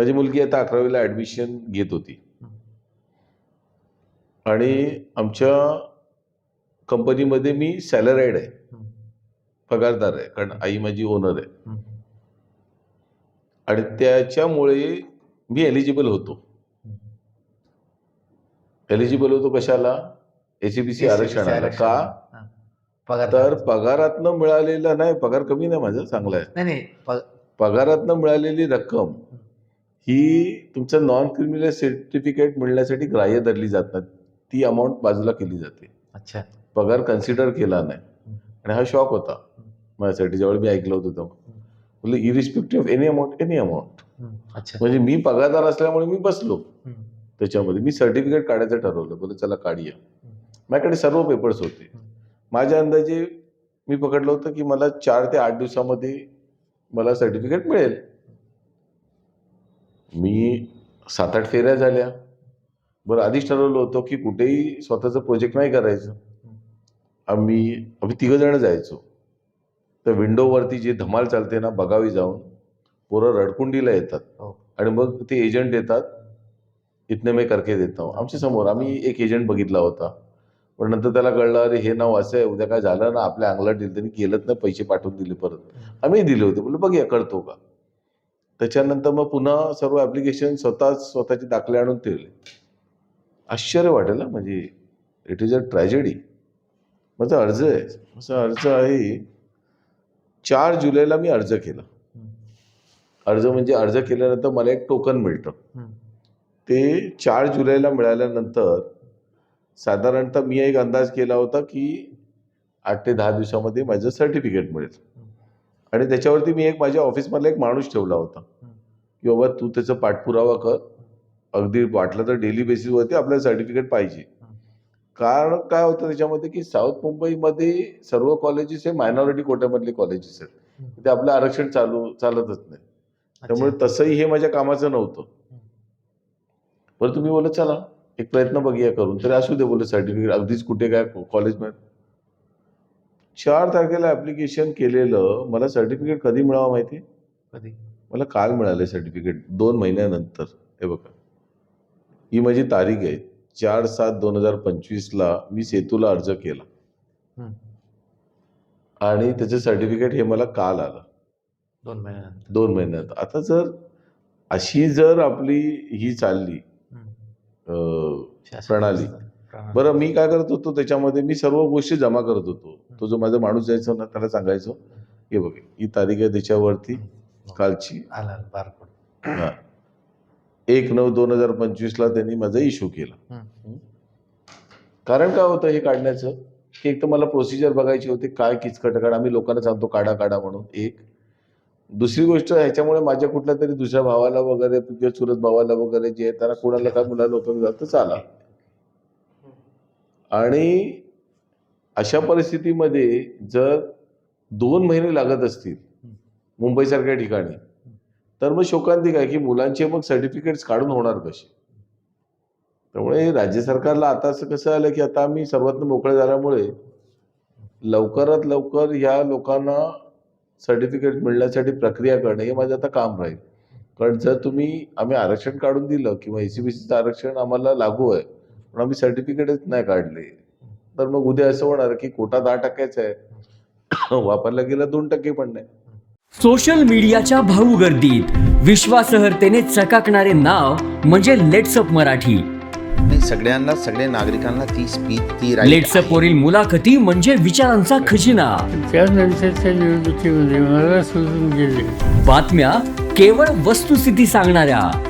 माझी मुलगी आता अकरावीला ॲडमिशन घेत होती आणि आमच्या कंपनीमध्ये मी सॅलराईड आहे. पगारदार आहे कारण आई माझी ओनर आहे. आणि त्याच्यामुळे मी एलिजिबल होतो. एलिजिबल होतो कशाला एसीबीसी आरक्षणाला आरक्षण. का. पगार तर पगारातनं मिळालेला नाही पगार कमी नाही माझा चांगला आहे पगारातनं मिळालेली रक्कम ही तुमचं नॉन क्रिमिनल सर्टिफिकेट मिळण्यासाठी ग्राह्य धरली जात नाही. ती अमाऊंट बाजूला केली जाते. अच्छा. पगार कन्सिडर केला नाही. आणि हा शॉक होता. माझ्यासाठी ज्यावेळी मी ऐकलं होतं तेव्हा. म्हणजे irrespective any amount any amount. अच्छा. म्हणजे मी पगारदार असल्यामुळे मी बसलो. त्याच्यामध्ये मी सर्टिफिकेट काढायचं ठरवलं. बोले चला काढूया. माझ्याकडे सर्व पेपर्स होते. माझ्या अंदाजे मी पकडलं होतं की मला चार ते आठ दिवसामध्ये मला सर्टिफिकेट मिळेल. मी सात आठ फेऱ्या झाल्या. बरं आधीच ठरवलं होतं की कुठेही स्वतःचं प्रोजेक्ट नाही करायचं. आम्ही आम्ही तिघं जण जायचो. तर विंडोवरती जे धमाल चालते ना बघावी जाऊन पोरं रडकुंडीला येतात. हो. आणि मग ते एजंट येतात. इतने मी करके देता. हूं आमच्यासमोर आम्ही एक एजंट बघितला होता. पण नंतर त्याला कळलं अरे हे नाव असं आहे. उद्या काय झालं ना आपल्या अंगलात दिलं त्यांनी केलंच ना पैसे पाठवून दिले परत. आम्ही दिले होते. बोललो बघूया कळतो का? त्याच्यानंतर मग पुन्हा सर्व ॲप्लिकेशन स्वतः स्वतःचे दाखले आणून ठेवले. आश्चर्य वाटेल म्हणजे इट इज अ ट्रॅजेडी माझा अर्ज आहे माझा अर्ज आहे चार जुलैला मी अर्ज केला. अर्ज म्हणजे अर्ज केल्यानंतर मला एक टोकन मिळतं. ते चार जुलैला मिळाल्यानंतर साधारणतः मी एक अंदाज केला होता की आठ ते दहा दिवसामध्ये माझं सर्टिफिकेट मिळेल. आणि त्याच्यावरती मी एक माझ्या ऑफिसमधला एक माणूस ठेवला होता. की बाबा तू त्याचा पाठपुरावा कर. अगदी वाटलं तर डेली बेसिसवरती आपल्याला सर्टिफिकेट पाहिजे. कारण काय होतं त्याच्यामध्ये की साऊथ मुंबईमध्ये सर्व कॉलेजेस हे मायनॉरिटी कोट्यामधले कॉलेजेस आहेत. ते आपलं आरक्षण चालू चालतच नाही. त्यामुळे. तसंही हे माझ्या कामाचं नव्हतं. बरं तुम्ही बोलत चला. एक प्रयत्न बघूया करून. तरी असू दे बोलत सर्टिफिकेट. अगदीच कुठे काय कॉलेजमध्ये चार तारखेला ऍप्लिकेशन केलेलं मला सर्टिफिकेट कधी मिळावं माहिती? कधी? मला काल मिळालं सर्टिफिकेट दोन महिन्यानंतर. हे बघा. ही माझी तारीख आहे. चार सात दोन हजार पंचवीसला मी सेतूला अर्ज केला. आणि त्याचं सर्टिफिकेट हे मला काल आलं. दोन महिन्यानंतर. दोन महिन्यात आता जर अशी जर आपली ही चालली प्रणाली. बरं मी काय करत होतो त्याच्यामध्ये मी सर्व गोष्टी जमा करत होतो. तो जो माझा माणूस जायचा ना त्याला सांगायचो हे बघ ही तारीख आहे त्याच्यावरती कालची. हा. एक नऊ दोन हजार पंचवीसला त्यांनी माझा इश्यू केला. कारण काय होतं हे काढण्याचं? की एक तर मला प्रोसिजर बघायची होती काय किचकट कारण आम्ही लोकांना सांगतो काढा काढा म्हणून एक. दुसरी गोष्ट ह्याच्यामुळे माझ्या कुठल्या तरी दुसऱ्या भावाला वगैरे किंवा चुलत भावाला वगैरे जे आहे त्यांना कोणाला काय मुलाला उपयोग जातं चाला. आणि अशा परिस्थितीमध्ये जर दोन महिने लागत असतील मुंबईसारख्या ठिकाणी तर मग शोकांतिक आहे की मुलांचे मग सर्टिफिकेट्स काढून होणार कसे? त्यामुळे राज्य सरकारला आता असं कसं आलं की आता आम्ही सर्वात मोकळे झाल्यामुळे लवकरात लवकर ह्या लोकांना सर्टिफिकेट मिळण्यासाठी प्रक्रिया करणं हे माझं आता काम राहील. कारण जर तुम्ही आम्ही आरक्षण काढून दिलं किंवा एसीबीसीचं आरक्षण आम्हाला लागू आहे पण आम्ही सर्टिफिकेटच नाही काढले. तर मग उद्या असं होणार की कोटा दहा टक्क्याचा आहे. वापरला गेला दोन टक्के पण नाही. सोशल मीडियाच्या भाऊ गर्दीत विश्वासार्हतेने चकाकणारे नाव म्हणजे लेट्सअप मराठी. सगळ्यांना सगळ्या नागरिकांना ती स्पीच ती लेट्सअप. वरील मुलाखती म्हणजे विचारांचा खजिना. त्यानंतरच्या निवडणुकीमध्ये मला सोडून गेले. बातम्या केवळ वस्तुस्थिती सांगणाऱ्या.